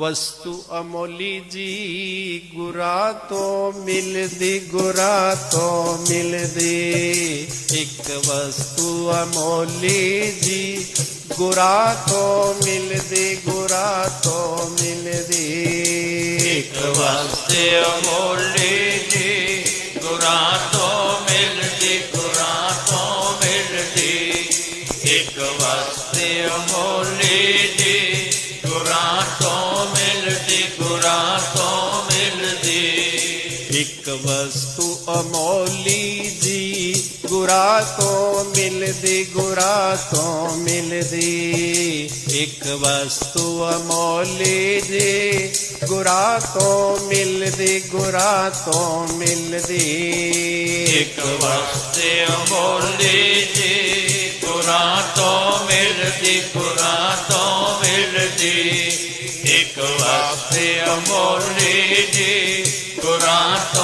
वस्तु अमोली जी गुरा तो मिल दी गुरा तो मिल दी। एक वस्तु अमोली जी गुरा तो मिल दी गुरा तो मिल दी। एक वस्तु अमोली जी गुरा तो मिल दी गुरा तो मिल दी। एक वस्तु अमोली जी गुरा तो तो मिलदी एक वस्तु अमोली जी गुरा तो मिलदी गुरा तो मिलदी एक वस्तु अमोली जी गुरा तो मिलदी गुरा तो मिलदी एक वस्तु अमोली जी Bhakti Amor Niti Kuranto